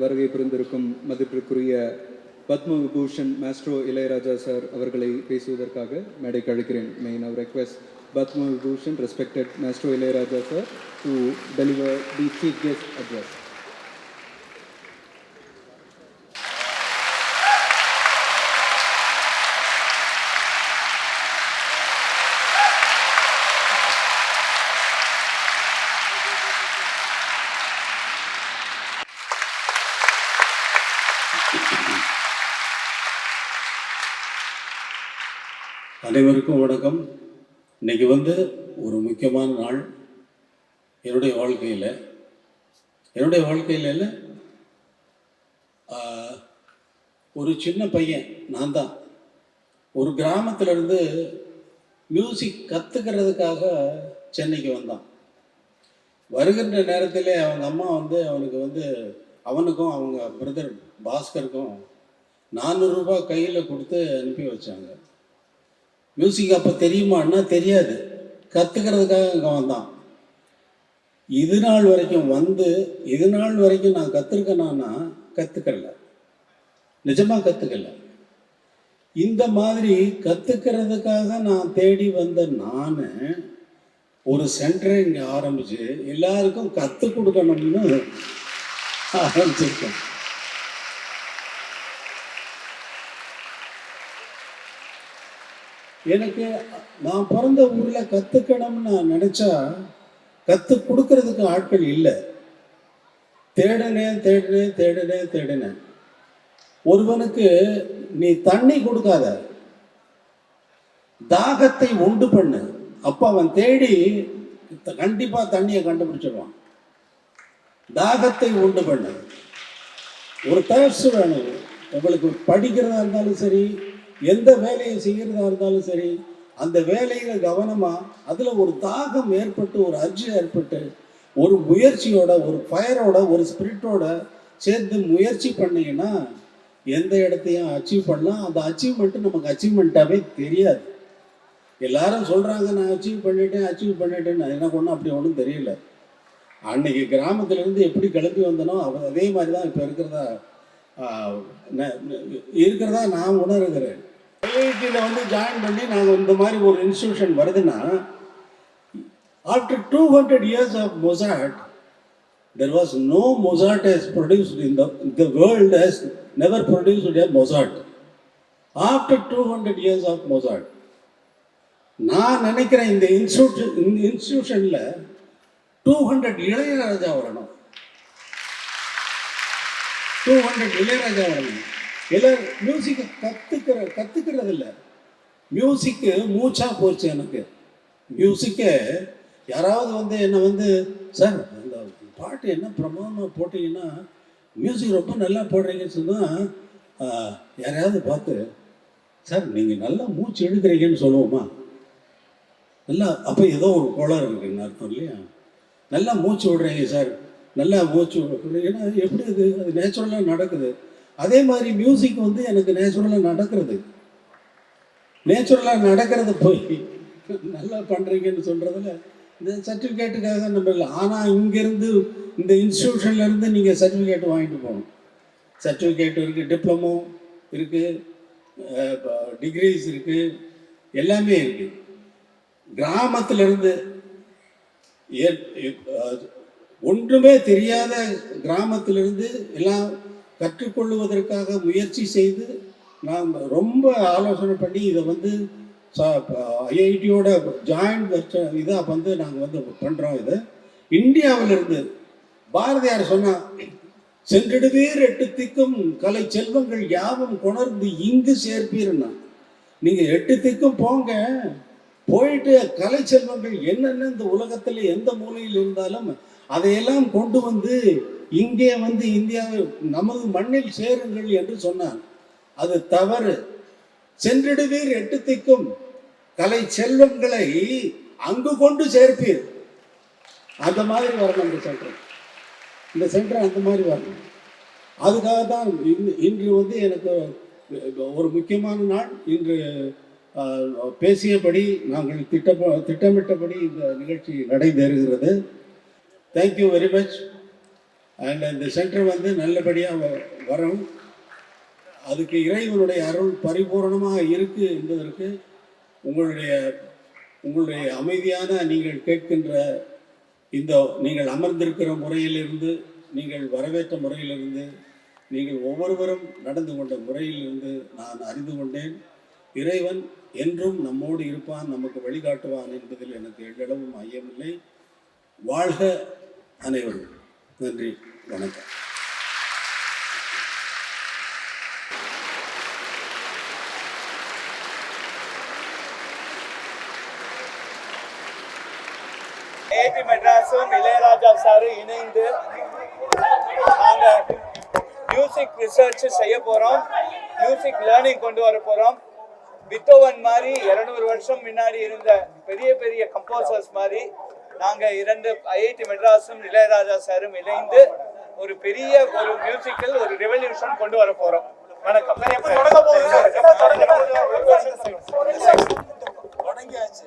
வருகை புரிந்திருக்கும் மதிப்பிற்குரிய பத்ம விபூஷன் மாஸ்ட்ரோ இளையராஜா சார் அவர்களை பேசுவதற்காக மேடைக்கு அழைக்கிறேன். Main our request Padma Vibhushan respected maestro Ilaiyaraaja sir to deliver the chief guest address அனைவருக்கும் வணக்கம். இன்னைக்கு வந்து ஒரு முக்கியமான நாள் என்னுடைய வாழ்க்கையில். என்னுடைய வாழ்க்கையில் இல்லை ஒரு சின்ன பையன் நான் தான். ஒரு கிராமத்திலேருந்து மியூசிக் கற்றுக்கிறதுக்காக சென்னைக்கு வந்தான். வருகின்ற நேரத்தில் அவங்க அம்மா வந்து அவனுக்கு வந்து அவனுக்கும் அவங்க பிரதர் பாஸ்கருக்கும் நானூறுரூபா கையில் கொடுத்து அனுப்பி வச்சாங்க. மியூசிக் அப்போ தெரியுமான்னா தெரியாது. கற்றுக்கிறதுக்காக அங்கே வந்தான். இது நாள் வரைக்கும் வந்து இது நாள் வரைக்கும் நான் கற்றுருக்கேனா கற்றுக்கல நிஜமாக கற்றுக்கல இந்த மாதிரி கற்றுக்கிறதுக்காக நான் தேடி வந்த நான் ஒரு சென்டரை இங்கே ஆரம்பித்து எல்லாருக்கும் கற்றுக் கொடுக்கணும்னு ஆரம்பிச்சிருக்கேன். எனக்கு நான் பிறந்த ஊரில் கற்றுக்கணும்னு நான் நினச்சா கற்றுக் கொடுக்கறதுக்கு ஆட்கள் இல்லை. தேடினேன் தேடினேன் தேடினேன் தேடினேன். ஒருவனுக்கு நீ தண்ணி கொடுக்காத. தாகத்தை உண்டு பண்ணு. அப்போ அவன் தேடி கண்டிப்பாக தண்ணியை கண்டுபிடிச்சிடுவான் தாகத்தை உண்டு பண்ணு. ஒரு தேர்ஸ் வேணும். உங்களுக்கு படிக்கிறதா இருந்தாலும் சரி எந்த வேலையை செய்கிறதா இருந்தாலும் சரி அந்த வேலையில் கவனமாக அதில் ஒரு தாகம் ஏற்பட்டு ஒரு அர்ஜி ஏற்பட்டு ஒரு முயற்சியோட ஒரு ஃபயரோட ஒரு ஸ்பிரிட்டோட சேர்ந்து முயற்சி பண்ணீங்கன்னா எந்த இடத்தையும் அச்சீவ் பண்ணலாம். அந்த அச்சீவ்மெண்ட்டு நமக்கு அச்சீவ்மெண்ட்டாகவே தெரியாது. எல்லாரும் சொல்கிறாங்க நான் அச்சீவ் பண்ணிட்டேன் அச்சீவ் பண்ணிட்டேன்னு. எனக்கு ஒன்றும் அப்படி ஒன்றும் தெரியல. அன்னைக்கு கிராமத்துலேருந்து எப்படி கிளம்பி வந்தனோ அவ- அதே மாதிரி தான் இப்போ இருக்கிறதா ந- இருக்கிறதா நான் உணர்கிறேன். ஐஐடியில் வந்து ஜாயின் பண்ணி நாங்கள் இந்த மாதிரி ஒரு இன்ஸ்டியூஷன் வருதுன்னா after two hundred years of Mozart there was no Mozart has produced in the world has never produced a Mozart after two hundred years of Mozart நான் நினைக்கிறேன் இந்த இன்ஸ்டியூஷன் இந்த இன்ஸ்டியூஷனில் டூ ஹண்ட்ரட் இளையராஜா வரணும். டூ ஹண்ட்ரட் இளையராஜா வரணும். இல்லை மியூசிக்கை கற்றுக்கிற கற்றுக்கிறது இல்லை மியூசிக்கு மூச்சாக போச்சு எனக்கு. மியூசிக்கை யாராவது வந்து என்னை வந்து சார் அந்த பாட்டு என்ன பிரமாதமாக போட்டீங்கன்னா மியூசிக் ரொம்ப நல்லா போடுறீங்கன்னு சொன்னால் யாரையாவது பார்த்து சார் நீங்கள் நல்லா மூச்சு எடுக்கிறீங்கன்னு சொல்லுவோமா? நல்லா அப்போ ஏதோ ஒரு கோளாறு இருக்குன்னு அர்த்தம் இல்லையா? நல்லா மூச்சு விடுறீங்க சார் நல்லா மூச்சு விடுறீங்கன்னா எப்படி அது அது நேச்சுரலாக நடக்குது. அதே மாதிரி மியூசிக் வந்து எனக்கு நேச்சுரலாக நடக்கிறது. நேச்சுரலாக நடக்கிறது போய் நல்லா பண்ணுறீங்கன்னு சொல்கிறதுல இந்த சர்டிஃபிகேட்டுக்காக நம்ம இல்லை. ஆனால் இங்கேருந்து இந்த இன்ஸ்டியூஷன்லேருந்து நீங்கள் சர்டிஃபிகேட் வாங்கிட்டு போகணும். சர்டிஃபிகேட் இருக்குது டிப்ளமோ இருக்குது டிகிரிஸ் இருக்குது எல்லாமே இருக்குது கிராமத்திலேருந்து ஒன்றுமே தெரியாத கிராமத்திலிருந்து எல்லாம் கற்றுக்கொள்வதற்காக முயற்சி செய்து நாம் ரொம்ப ஆலோசனை பண்ணி இதை வந்து ஐஐடியோட ஜாயிண்ட் வச்ச இதாக வந்து நாங்கள் வந்து பண்ணுறோம் இது. இந்தியாவிலிருந்து பாரதியார் சொன்னால் சென்றிடுவீர் எட்டு திக்கும் கலை செல்வங்கள் யாவும் கொணர்ந்து இங்கு சேர்ப்பீர்னா. நீங்கள் எட்டு திக்கும் போங்க. போயிட்டு கலை செல்வங்கள் என்னென்ன இந்த உலகத்தில் எந்த மூலையில் இருந்தாலும் அதையெல்லாம் கொண்டு வந்து இங்கே வந்து இந்தியாவில் நமது மண்ணில் சேருங்கள் என்று சொன்னார். அது தவறு. சென்றிடுவீர் எட்டு திக்கும் கலை செல்வங்களை அங்கு கொண்டு சேர்ப்பீர். அந்த மாதிரி வரணும் இந்த சென்டர் இந்த சென்டர் அந்த மாதிரி வரணும். அதுக்காக தான் இன்று- இன்று வந்து எனக்கு ஒரு முக்கியமான நாள். இன்று பேசியபடி நாங்கள் திட்ட திட்டமிட்டபடி இந்த நிகழ்ச்சி நடைபெறுகிறது. Thank you very much and இந்த சென்டர் வந்து நல்லபடியாக வரும். அதுக்கு இறைவனுடைய அருள் பரிபூரணமாக இருக்கு என்பதற்கு உங்களுடைய உங்களுடைய அமைதியான நீங்கள் கேட்கின்ற இந்த நீங்கள் அமர்ந்திருக்கிற முறையிலிருந்து நீங்கள் வரவேற்ற முறையிலிருந்து நீங்கள் ஒவ்வொருவரும் நடந்து கொண்ட முறையிலிருந்து நான் அறிந்து கொண்டேன். இறைவன் என்றும் நம்மோடு இருப்பான் நமக்கு வழிகாட்டுவான் என்பதில் எனக்கு எள்ளளவும் ஐயமில்லை. வாழ்க அனைவரும். நன்றி வணக்கம். ஏடி மெட்ராஸும் இளையராஜா சார் இணைந்து நாங்க மியூசிக் ரிசர்ச் செய்ய போறோம். மியூசிக் லேர்னிங் கொண்டு வர போறோம். பித்தோவன் மாதிரி இருநூறு வருஷம் முன்னாடி இருந்த பெரிய பெரிய கம்போசர்ஸ் மாதிரி நாங்க இரண்டு ஐஐடி மெட்ராஸும் இளையராஜா சாரும் இணைந்து ஒரு பெரிய ஒரு மியூசிக்கல் ஒரு ரெவல்யூஷன் கொண்டு வர போறோம். வணக்கம். தொடங்கியாச்சு.